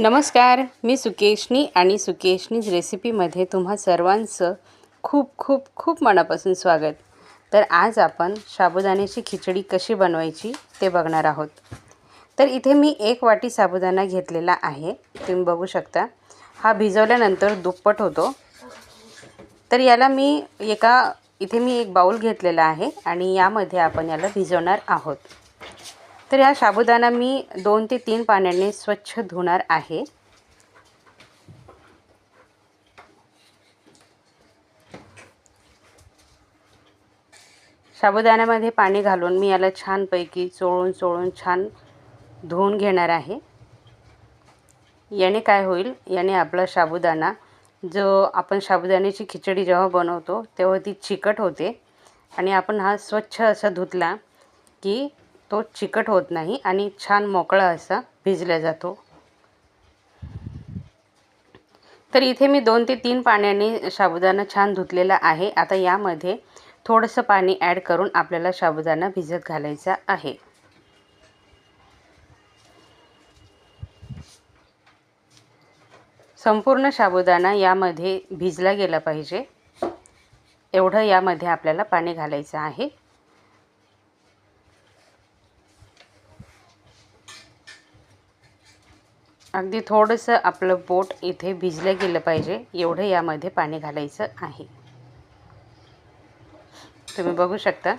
नमस्कार मी सुकेशनी आणि सुकेशनीज रेसिपीमध्ये तुम्हा सर्वांचं खूप खूप खूप मनापासून स्वागत. तर आज आपण साबुदाण्याची खिचडी कशी बनवायची ते बघणार आहोत. तर इथे मी एक वाटी साबुदाणा घेतलेला आहे तुम्ही बघू शकता. हा भिजवल्यानंतर दुप्पट होतो. तर याला मी एका इथे मी एक बाऊल घेतलेला आहे आणि यामध्ये आपण याला भिजवणार आहोत. तर हा साबुदाणा मी दोन ते तीन पाण्याने स्वच्छ धुणार आहे. साबुदाण्यामध्ये पाणी घालून मी याला छानपैकी चोळून चोळून छान धुवून घेणार आहे. याने काय होईल? याने आपला साबुदाणा जो आपण साबुदाण्याची खिचडी जेव्हा बनवतो तेव्हा ती चिकट होते आणि आपण हा स्वच्छ असा धुतला की तो चिकट होत नाही आणि छान मोकळा असा भिजला जातो. तर इथे मी दोन ते तीन पाण्याने साबुदाणा छान धुतलेला आहे. आता यामध्ये थोडंसं पाणी ॲड करून आपल्याला साबुदाणा भिजत घालायचा आहे. संपूर्ण साबुदाणा यामध्ये भिजला गेला पाहिजे. एवढं यामध्ये आपल्याला पाणी घालायचं आहे. अगदी थोडंसं आपलं बोट इथे भिजलं गेलं पाहिजे एवढं यामध्ये पाणी घालायचं आहे. तुम्ही बघू शकता.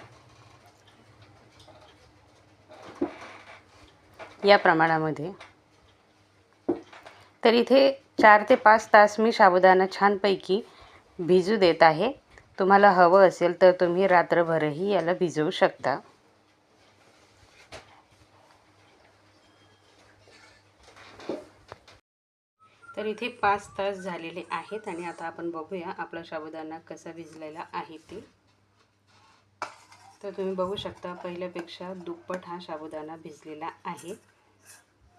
या प्रमाणामध्ये. तर इथे चार ते पाच तास मी साबुदाणा छानपैकी भिजू देत आहे. तुम्हाला हवं असेल तर तुम्ही रात्रभरही याला भिजवू शकता. तर इथे पाच तास झालेले आहेत आणि आता आपण बघूया आपला साबुदाणा कसा भिजलेला आहे ते. तर तुम्ही बघू शकता पहिल्यापेक्षा दुप्पट हा साबुदाणा भिजलेला आहे.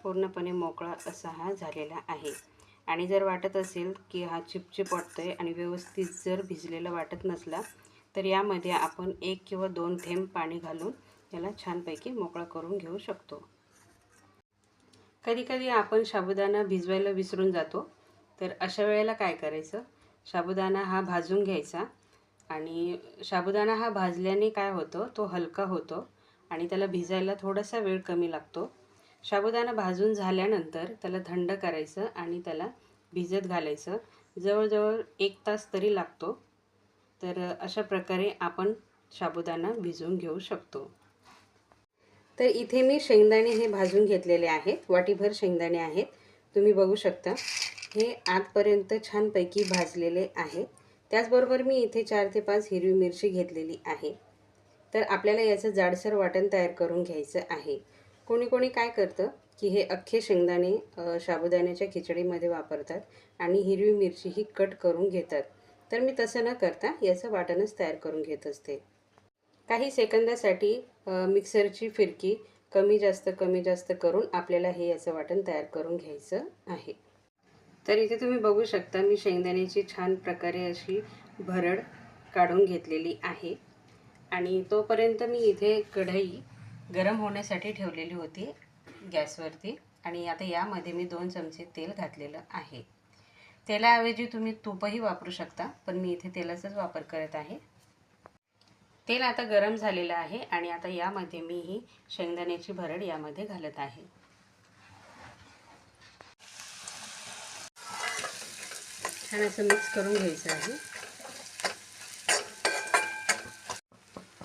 पूर्णपणे मोकळा असा हा झालेला आहे. आणि जर वाटत असेल की हा चिपचिप वाटतो आहे आणि व्यवस्थित जर भिजलेला वाटत नसला तर यामध्ये आपण एक किंवा दोन थेंब पाणी घालून याला छानपैकी मोकळा करून घेऊ शकतो. कधीकधी आपण साबुदाणा भिजवायला विसरून जातो. तर अशा वेळेला काय करायचं? साबुदाणा हा भाजून घ्यायचा आणि साबुदाणा हा भाजल्याने काय होतं? तो हलका होतो आणि त्याला भिजायला थोडासा वेळ कमी लागतो. साबुदाणा भाजून झाल्यानंतर त्याला थंड करायचं आणि त्याला भिजत घालायचं. जवळजवळ एक तास तरी लागतो. तर अशा प्रकारे आपण साबुदाणा भिजवून घेऊ शकतो. तर इथे मी शेंगदाणे हे भाजून घेतलेले आहेत. वाटीभर शेंगदाणे आहेत. तुम्ही बघू शकता. हे आतपर्यंत छानपैकी भाजलेले आहेत. त्याचबरोबर मी इथे चार ते पाच हिरवी मिरची घेतलेली आहे. तर आपल्याला याचं जाडसर वाटण तयार करून घ्यायचं आहे. कोणी कोणी काय करतं की हे अख्खे शेंगदाणे साबुदाण्याच्या खिचडीमध्ये वापरतात आणि हिरवी मिरची ही कट करून घेतात. तर मी तसं न करता याचं वाटणच तयार करून घेत असते. काही सेकंदासाठी मिक्सरची फिरकी कमी जास्त कमी जास्त करून आपल्याला हे याचं वाटण तयार करून घ्यायचं आहे. तर इथे तुम्ही बघू शकता मी शेंगदाण्याची छान प्रकारे अशी भरड काढून घेतलेली आहे. आणि तोपर्यंत मी इथे कढई गरम होण्यासाठी ठेवलेली होती गॅसवरती. आणि आता यामध्ये मी दोन चमचे तेल घातलेलं आहे. तेलाऐवजी तुम्ही तूपही वापरू शकता पण मी इथे तेलाचाच वापर करत आहे. तेल आता गरम झालेलं आहे आणि आता यामध्ये मी ही शेंगदाण्याची भरड यामध्ये घालत आहे. छान असं मिक्स करून घ्यायचं आहे.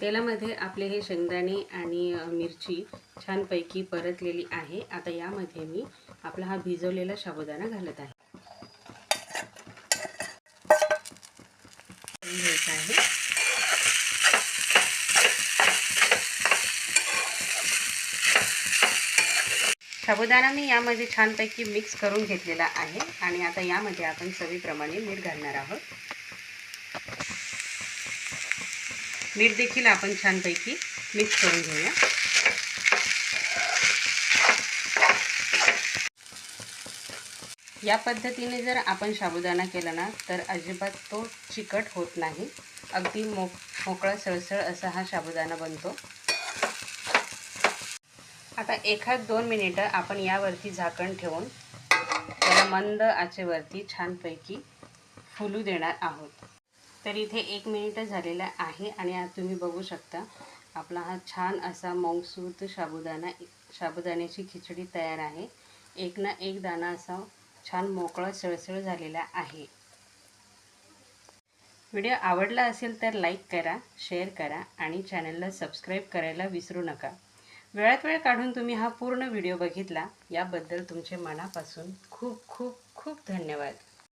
तेलामध्ये आपले हे शेंगदाणे आणि मिरची छानपैकी परतलेली आहे. आता यामध्ये मी आपला हा भिजवलेला साबुदाणा घालत आहे घ्यायचा आहे. साबुदाणा मी यामध्ये छानपैकी मिक्स करून घेतलेला आहे. आणि आता यामध्ये आपण चवीप्रमाणे मीठ घालणार आहोत. मीठ देखील आपण छानपैकी मिक्स करून घेऊया. या पद्धतीने जर आपण साबुदाणा केला ना तर अजिबात तो चिकट होत नाही. अगदी मोक मोकळा सळसळ असा हा साबुदाणा बनतो. आता एखाद दोन मिनिटं आपण यावरती झाकण ठेवून त्याला मंद आचेवरती छानपैकी फुलू देणार आहोत. तर इथे एक मिनिटं झालेला आहे आणि तुम्ही बघू शकता आपला हा छान असा मौसूत साबुदाणा साबुदाण्याची खिचडी तयार आहे. एक ना एक दाणा असा छान मोकळा सळसळ झालेला आहे. व्हिडिओ आवडला असेल तर लाईक करा शेअर करा आणि चॅनलला सबस्क्राईब करायला विसरू नका. वेळात वेळ काढून तुम्ही हा पूर्ण व्हिडिओ बघितला याबद्दल तुमचे मनापासून खूप खूप खूप धन्यवाद.